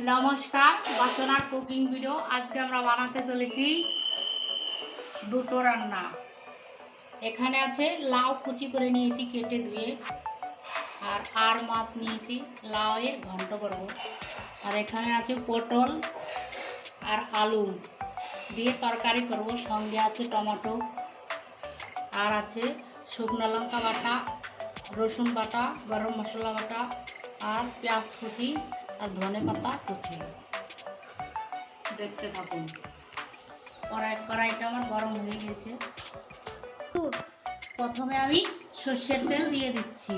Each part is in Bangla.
নমস্কার, বাসনার কুকিং ভিডিও আজকে আমরা বানাতে চলেছি দুটো রান্না। এখানে আছে লাউ কুচি করে নিয়েছি কেটে ধুয়ে, আর আর মাছ নিয়েছি, লাউয়ের ঘন্ট করব। আর এখানে আছে পটল আর আলু দিয়ে তরকারি করব, সঙ্গে আছে টমেটো। আর আছে শুকনো লঙ্কা বাটা, রসুন বাটা, গরম মশলা বাটা, আর পেঁয়াজ কুচি। আর ধনে পাতা কুচি দেখতে থাকুন। কড়াই কড়াইটা আমার গরম হয়ে গেছে। প্রথমে আমি সর্ষের তেল দিয়ে দিচ্ছি।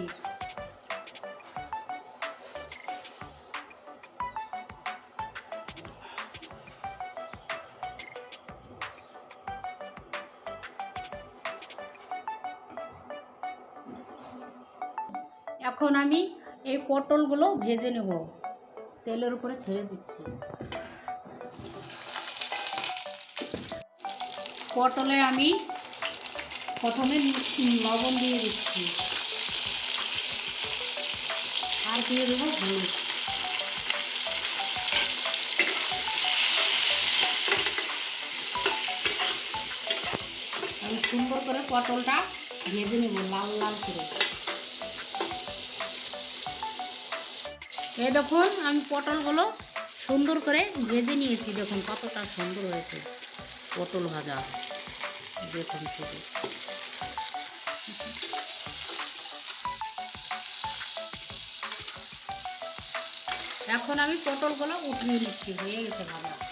এখন আমি এই পটলগুলো ভেজে নেব। তেলের উপরে ছেড়ে দিচ্ছি। পটলে আমি প্রথমে লবণ দিয়ে দিচ্ছি। আর দিয়ে দেবো হলুদ। আমি সুন্দর করে পটলটা ভেজে নেব, লাল লাল করে। এই দেখুন, আমি পটলগুলো সুন্দর করে ভেজে নিয়েছি। দেখুন কতটা সুন্দর হয়েছে পটল ভাজা। দেখুন শুধু। এখন আমি পটলগুলো উঠিয়ে নিচ্ছি, হয়ে গেছে ভাজা।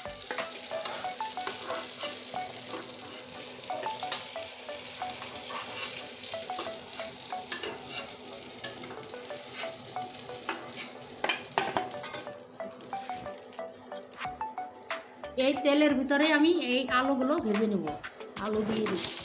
তেলের ভিতরে আমি এই আলুগুলো ভেজে নেব। আলু দিয়ে দিচ্ছি।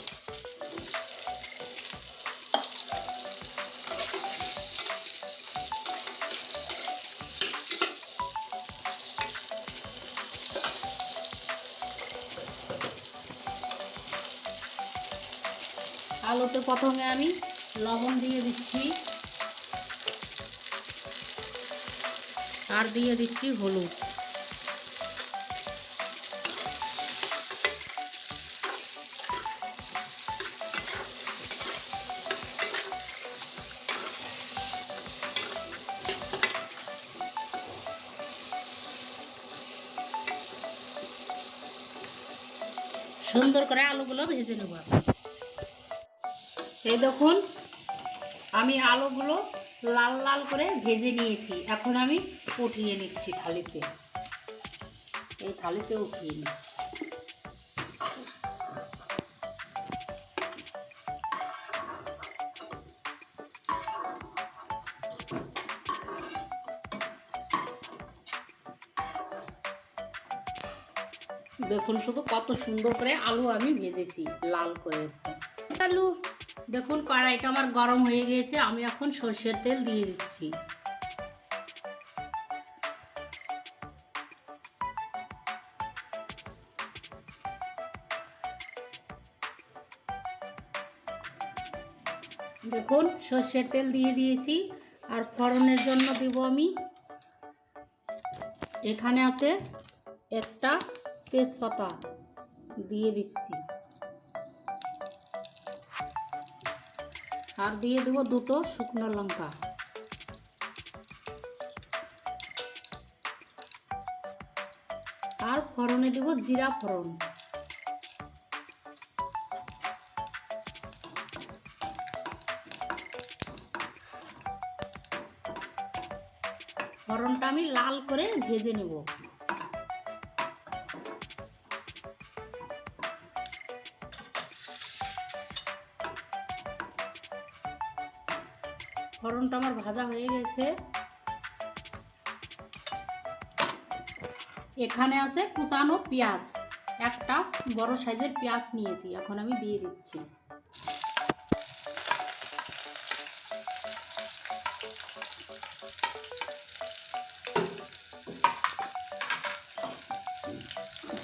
আলুতে প্রথমে আমি লবণ দিয়ে দিচ্ছি। আর দিয়ে দিচ্ছি হলুদ। করে আলুগুলো ভেজে নেব এই দেখুন, আমি আলুগুলো লাল লাল করে ভেজে নিয়েছি। এখন আমি উঠিয়ে নিচ্ছি থালিতে। এই থালিতে উঠিয়ে নিচ্ছি। দেখুন শুধু কত সুন্দর করে আলু আমি ভেজেছি লাল করে আলু? দেখুন কড়াইটা আমার গরম হয়ে গিয়েছে আমি এখন সর্ষের তেল দিয়ে দিচ্ছি। দেখুন সর্ষের তেল দিয়ে দিয়েছি আর ফড়নের জন্য দিব আমি। এখানে আছে একটা তেজপাতা দিয়ে দিচ্ছি। আর দিয়ে দেবো দুটো শুকনো লঙ্কা। আর ফোড়নে দেবো জিরা ফোড়ন। ফোড়নটা আমি লাল করে ভেজে নেব। ফোড়নটা আমার ভাজা হয়ে গেছে। এখানে আছে কুচানো পেঁয়াজ। একটা বড় সাইজের পেঁয়াজ নিয়েছি, এখন আমি দিয়ে দিচ্ছি।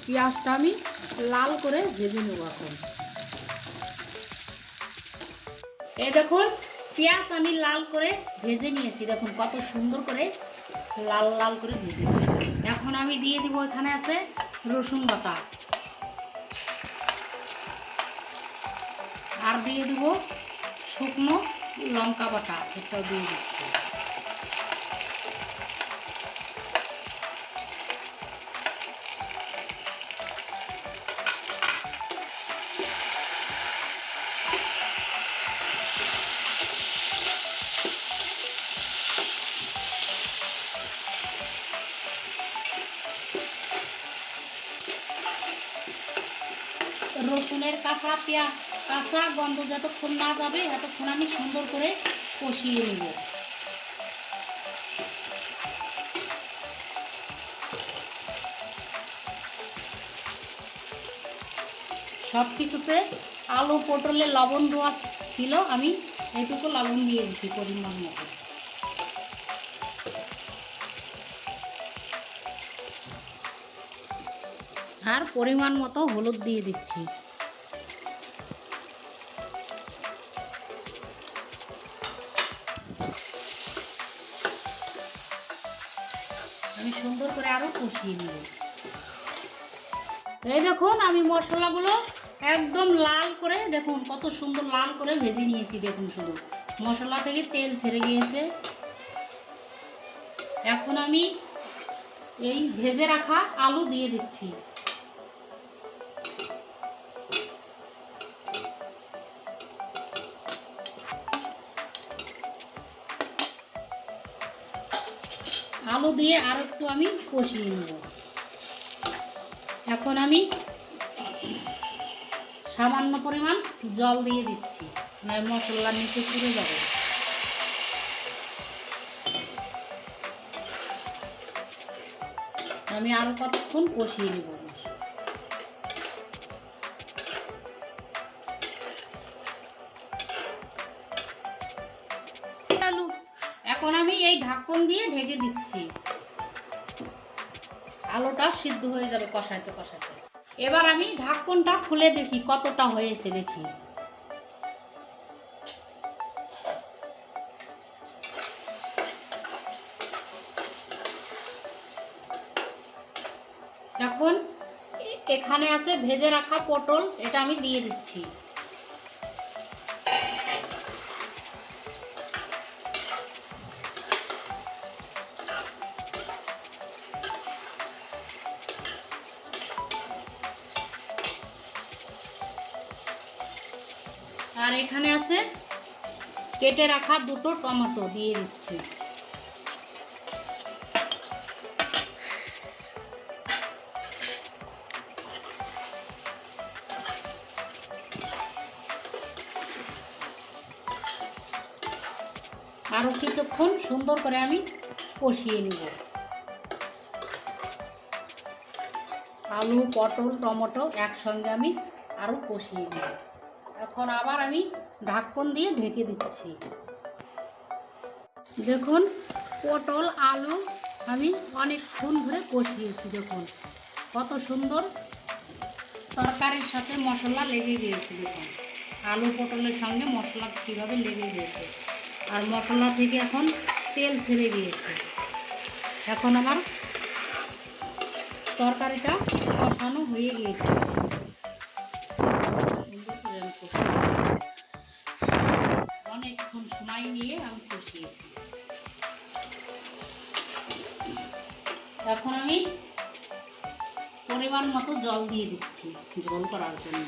পেঁয়াজটা আমি লাল করে ভেজে নেব এখন। এই দেখুন পেঁয়াজ আমি লাল করে ভেজে নিয়েছি, দেখুন কত সুন্দর করে লাল লাল করে ভেজেছি। এখন আমি দিয়ে দিব এখানে আছে রসুন বাটা। আর দিয়ে দিব শুকনো লঙ্কা বাটা, এটাও দিয়ে দিচ্ছি। কাঁচা কাঁচা গন্ধ যতক্ষণ না যাবে, এতক্ষণ আমি সুন্দর করে কষিয়ে নেব। সব কিছুতে আলু, পটলে লবণ দেওয়া ছিল, আমি এইটুকু লবণ দিয়ে দিচ্ছি পরিমাণ মতো। আর পরিমাণ মতো হলুদ দিয়ে দিচ্ছি। কষিয়ে নেব। এই দেখুন, আমি মশলাগুলো একদম লাল করে, দেখুন কত সুন্দর লাল করে ভেজে নিয়েছি, দেখুন শুধু। মশলা থেকে তেল ছেড়ে গিয়েছে। এখন আমি এই ভেজে রাখা আলু দিয়ে দিচ্ছি। দিয়ে আর একটু আমি কষিয়ে নেব। এখন আমি সামান্য পরিমাণ জল দিয়ে দিচ্ছি নয় মশলার নিচে পুড়ে যাবে। আমি আরও কতক্ষণ কষিয়ে নেব এখন আমি এই ঢাকন দিয়ে ঢেকে দিচ্ছি। আলুটা সিদ্ধ হয়ে যাবে কষাইতে কষাইতে। এবার আমি ঢাকনটা খুলে দেখি কতটা হয়েছে দেখি। এখন এখানে আছে ভেজে রাখা পটল, এটা আমি দিয়ে দিচ্ছি। কেটে রাখা দুটো টমেটো দিয়ে দিচ্ছি। আরও কিছুক্ষণ সুন্দর করে আমি কষিয়ে নিব। আলু, পটল, টমেটো একসঙ্গে আমি আরও কষিয়ে নিব। এখন আবার আমি ঢাকন দিয়ে ঢেকে দিচ্ছি। দেখুন, পটল, আলু আমি অনেকক্ষণ ধরে কষিয়েছি, দেখুন। কত সুন্দর তরকারির সাথে মশলা লেগে গিয়েছে দেখুন। আলু, পটলের সঙ্গে মশলা কীভাবে লেগে গিয়েছে আর মশলা থেকে এখন তেল ছেড়ে গিয়েছে এখন আমার তরকারিটা কষানো হয়ে গিয়েছে। অনেকক্ষণ সময় নিয়ে আমি কষিয়েছি। এখন আমি পরিমাণ মতো জল দিয়ে দিচ্ছি, জল করার জন্য।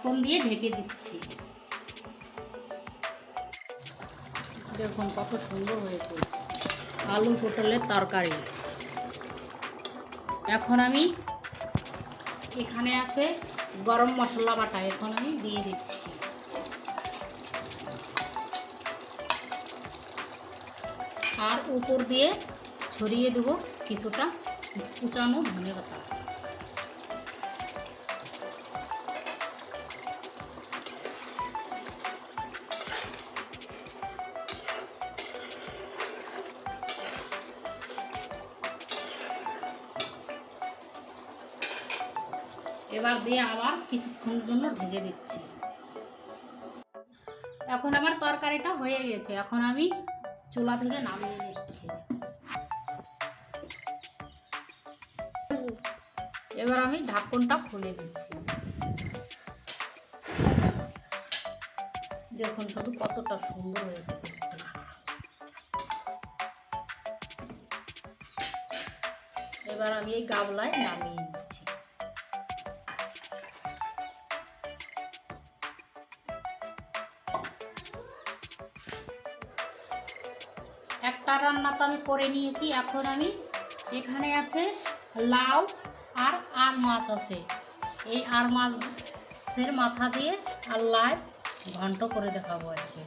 ঢাকন দিয়ে ঢেকে দিচ্ছি। দেখুন কত সুন্দর হয়েছে। আলু পটলের তরকারি। এখন আমি এখানে আছে গরম মশলা বাটা, এখন আমি দিয়ে দিচ্ছি। আর উপর দিয়ে ছড়িয়ে দেবো কিছুটা কুচানো ধনে পাতা কিছুক্ষণের জন্য ঢেকে দিচ্ছি। এখন আমার তরকারিটা হয়ে গেছে। এখন আমি চুলা থেকে নামিয়ে নিচ্ছি। এবার আমি ঢাকনটা খুলে দিচ্ছি। দেখুন শুধু কতটা সুন্দর হয়েছে। এবার আমি এই গাবলায় নামিয়ে একটা রান্না তো আমি করে নিয়েছি। এখন আমি এখানে আছে লাউ আর আর মাছ আছে। এই আর মাছের মাথা দিয়ে আর লাই ঘন্ট করে দেখাবো আজকে।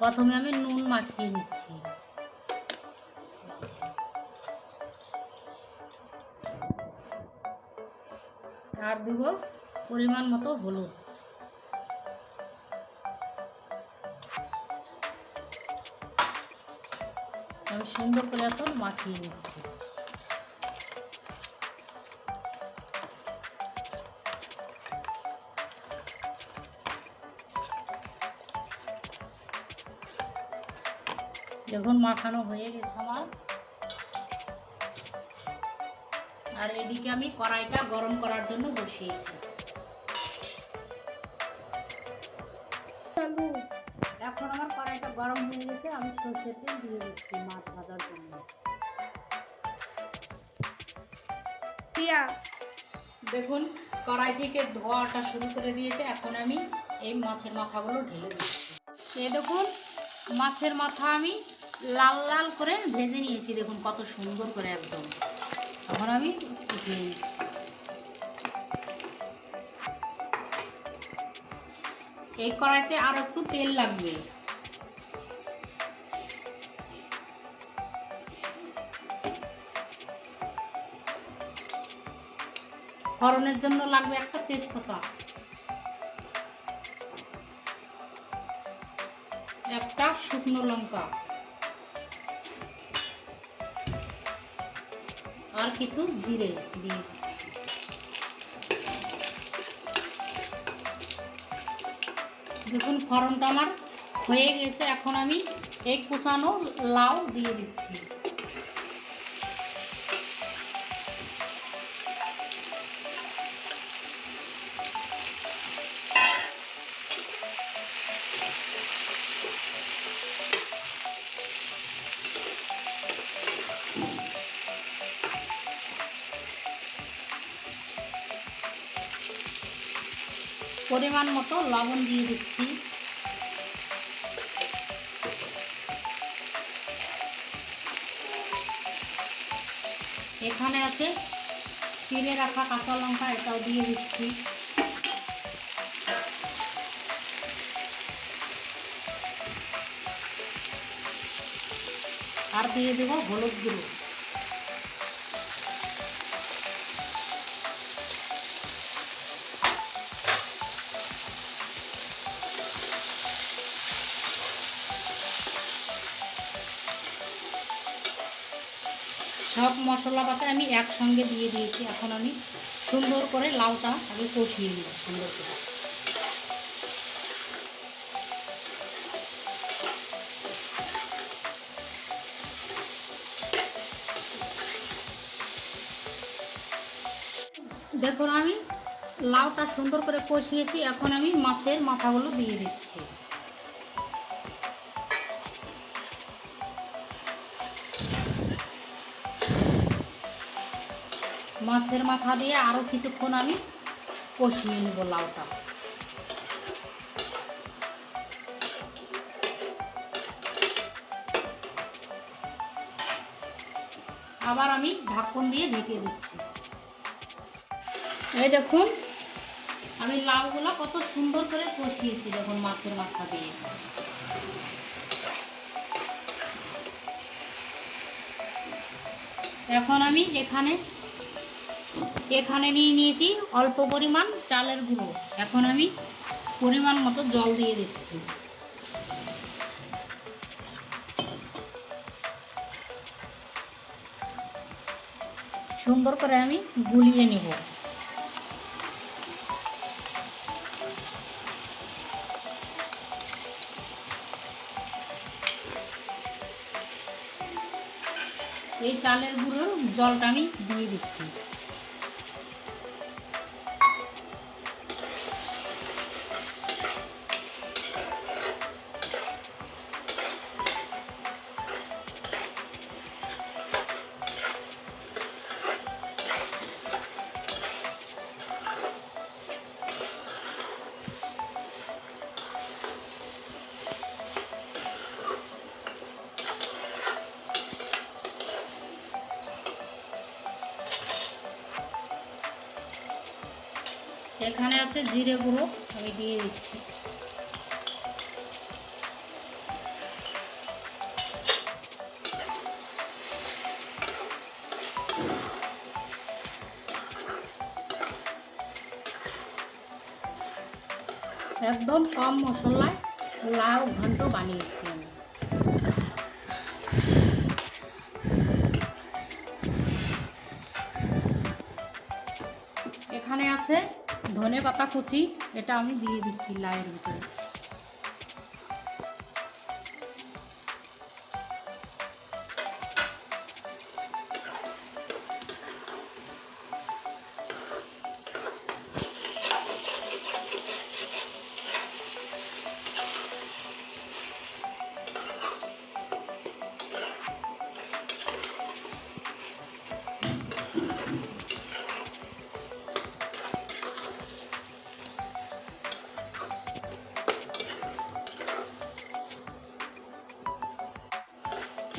প্রথমে আমি নুন মাখিয়ে নিচ্ছি। আর দিব পরিমাণ মতো হলুদ। সুন্দর করে এখন মাখিয়ে নিচ্ছি। দেখুন মাখানো হয়ে গেছে আমার। আর এদিকে আমি কড়াইটা গরম করার জন্য বসিয়েছি। গরম হয়ে গেছে, আমি সরষের তেল দিয়ে দিচ্ছি মাছ ভাজার জন্য। দেখুন, কড়াই থেকে ধোয়াটা শুরু করে দিয়েছে, এখন আমি এই মাছের মাথাগুলো ঢেলে দিচ্ছি। দেখুন, মাছের মাথা আমি লাল লাল করে ভেজে নিয়েছি, দেখুন কত সুন্দর করে একদম। এখন আমি এই কড়াইতে আর একটু তেল লাগবে। ফড়নের জন্য লাগবে একটা তেজপাতা। একটা শুকনো লঙ্কা। আর কিছু জিরে দিয়ে দেখুন ফড়নটা আমার হয়ে গেছে। এখন আমি এই কুচানো লাউ দিয়ে দিচ্ছি। পরিমাণ মতো লবণ দিয়ে দিচ্ছি। এখানে আছে চিড়ে রাখা কাঁচা লঙ্কা, এটাও দিয়ে দিচ্ছি। আর দিয়ে দেবো হলুদ গুঁড়ো। সব মশলা পাতা আমি একসঙ্গে দিয়ে দিয়েছি। এখন আমি সুন্দর করে লাউটা আগে কষিয়ে নিব সুন্দর করে। দেখুন আমি লাউটা সুন্দর করে কষিয়েছি। এখন আমি মাছের মাথাগুলো দিয়ে দিচ্ছি। মাছের মাথা দিয়ে আরও কিছুক্ষণ আমি কষিয়ে নেব লাউটা। আবার আমি ঢাকন দিয়ে ঢেকে দিচ্ছি। এই দেখুন, আমি লাউগুলো কত সুন্দর করে কষিয়েছি দেখুন মাছের মাথা দিয়ে। এখন আমি এখানে এখানে নিয়ে নিয়েছি অল্প পরিমাণ চালের গুঁড়ো। এখন আমি পরিমাণ মতো জল দিয়ে দিচ্ছি। সুন্দর করে আমি গুলিয়ে নিব। এই চালের গুঁড়োর জলটা আমি দিয়ে দিচ্ছি। আছে জিরে গুঁড়ো আমি দিয়ে দিচ্ছি। একদম কম মশলায় লাউ ঘন্ট বানিয়েছি। পাতা কুচি এটা আমি দিয়ে দিচ্ছি লাউয়ের ভিতরে।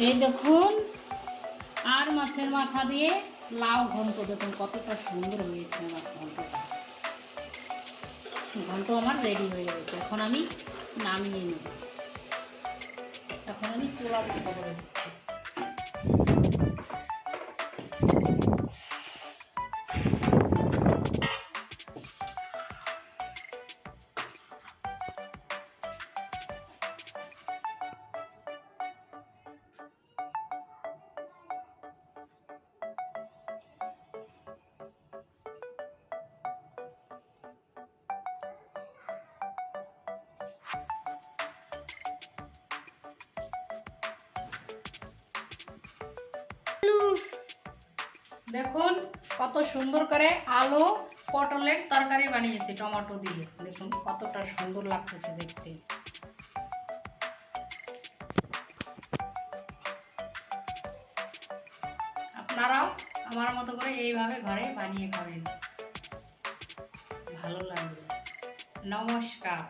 এই দেখুন, আর মাছের মাথা দিয়ে লাউ ঘন্ট দেখুন, কতটা সুন্দর হয়েছে আমার ঘন্টটা। ঘন্ট আমার রেডি হয়ে গেছে। এখন আমি নামিয়ে নেব। এখন আমি চুলা বন্ধ করে দিচ্ছি। দেখুন, কত সুন্দর করে আলু পটলের তরকারি বানিয়েছি, টমেটো দিয়ে। দেখুন, কতটা সুন্দর লাগতেছে দেখতে। আপনারাও আমার মতো করে এইভাবে ঘরে বানিয়ে খাবেন। ভালো লাগবে। নমস্কার।